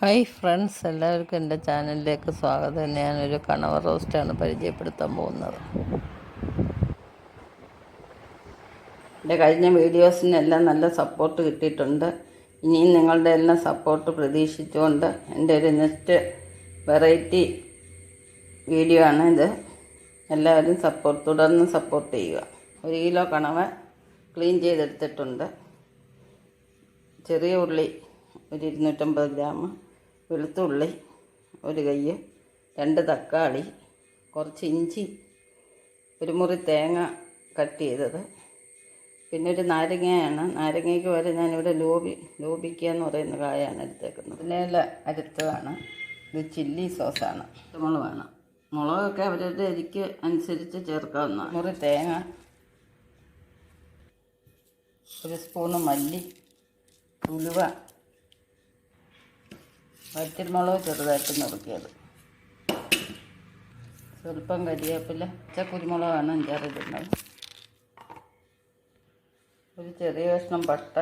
Hi friends എല്ലാവർക്കും എന്റെ ചാനലിലേക്ക് സ്വാഗതം. ഞാനൊരു കണവ റോസ്റ്റാണ് പരിചയപ്പെടുത്താൻ പോകുന്നത്. എന്റെ കഴിഞ്ഞ വീഡിയോസിനെല്ലാം നല്ല സപ്പോർട്ട് കിട്ടിയിട്ടുണ്ട്. ഇനിയും നിങ്ങളുടെ എല്ലാം സപ്പോർട്ട് പ്രതീക്ഷിച്ചുകൊണ്ട് എന്റെ ഒരു നെക്സ്റ്റ് വെറൈറ്റി വീഡിയോ ആണ് ഇത്. എല്ലാവരും സപ്പോർട്ട് തുടർന്ന് സപ്പോർട്ട് ചെയ്യുക. ഒരു കിലോ കണവ ക്ലീൻ ചെയ്തെടുത്തിട്ടുണ്ട്. ചെറിയ ഉള്ളി ഒരു ഇരുന്നൂറ്റമ്പത് ഗ്രാം. വെളുത്തുള്ളി ഒരു കയ്യ് രണ്ട് തക്കാളി കുറച്ച് ഇഞ്ചി ഒരു മുറി തേങ്ങ കട്ട് ചെയ്തത്. പിന്നെ ഒരു നാരങ്ങയാണ്. നാരങ്ങയ്ക്ക് വരെ ഞാനിവിടെ ലോബി ലോബിക്ക എന്ന് പറയുന്ന കായാണ് എടുത്തേക്കുന്നത്. പിന്നെ അരുത്തതാണ് ഇത് ചില്ലി സോസാണ്. മുളകാണ് മുളകൊക്കെ അവരുടെ എരിക്ക് അനുസരിച്ച് ചേർക്കാവുന്ന മുറി തേങ്ങ ഒരു സ്പൂണ് മല്ലി ഉലുവ വറ്റൽമുളക് ചെറുതായിട്ട് നുറുക്കിയത്. സ്വല്പം കരിവേപ്പില പച്ച കുരുമുളകാണ് അഞ്ചാറിടുന്നത് ഒരു ചെറിയ കഷ്ണം പട്ട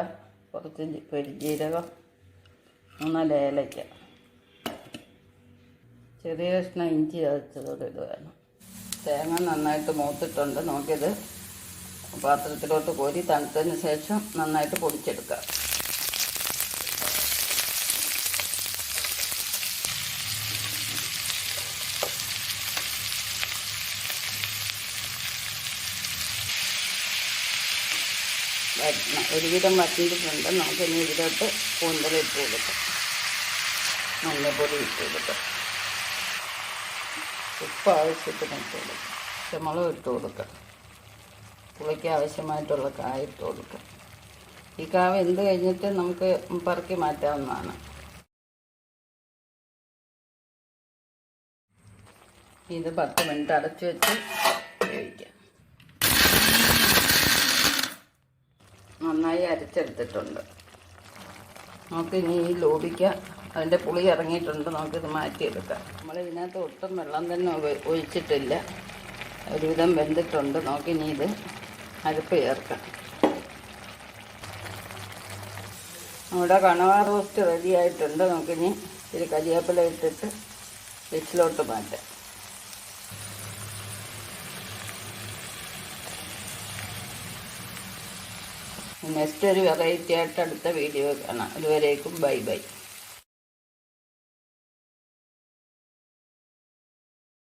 കുറച്ച് പെരുജീരകം മൂന്നാൽ ഏലയ്ക്ക. ചെറിയ കഷ്ണം ഇഞ്ചി ചതച്ചതോടെ വേണം. തേങ്ങ നന്നായിട്ട് മൂത്തിട്ടുണ്ട്. നോക്കിയത് പാത്രത്തിലോട്ട് കോരി തണുത്തതിന് ശേഷം നന്നായിട്ട് പൊടിച്ചെടുക്കാം. ഒരുവിധം നമുക്ക് ഇനി ഇതിലോട്ട് കൂന്തൽ ഇട്ട് കൊടുക്കാം. മഞ്ഞപ്പൊടി ഇട്ട് കൊടുക്കാം. ഉപ്പ് ആവശ്യത്തിന് ഇട്ട് കൊടുക്കാം. പച്ചമുളക് ഇട്ട് കൊടുക്കാം. പുളിക്ക് ആവശ്യമായിട്ടുള്ള കായ ഇട്ട് കൊടുക്കാം. ഈ കാവ എന്ത് കഴിഞ്ഞിട്ട് നമുക്ക് പറക്കി മാറ്റാവുന്നതാണ്. ഇത് പത്ത് മിനിറ്റ് അടച്ചു വെച്ച് നന്നായി അരച്ചെടുത്തിട്ടുണ്ട്. നമുക്ക് ഇനി ഈ ലോപിക്ക അതിന്റെ പുളി ഇറങ്ങിയിട്ടുണ്ട്. നമുക്കിത് മാറ്റിയെടുക്കാം. നമ്മൾ ഇതിനകത്ത് ഒട്ടും വെള്ളം തന്നെ ഒഴിച്ചിട്ടില്ല. ഒരുവിധം വെന്തിട്ടുണ്ട്. നമുക്കിനി ഇത് അരപ്പ് ചേർക്കാം. നമ്മുടെ കണവ റോസ്റ്റ് റെഡി ആയിട്ടുണ്ട്. നമുക്കിനി ഇത്തിരി കരിയാപ്പില ഇട്ടിട്ട് വെച്ചിലോട്ട് മാറ്റാം. നെക്സ്റ്റ് ഒരു വെറൈറ്റി ആയിട്ട് അടുത്ത വീഡിയോ കാണാം. അതുവരേക്കും ബൈ ബൈ.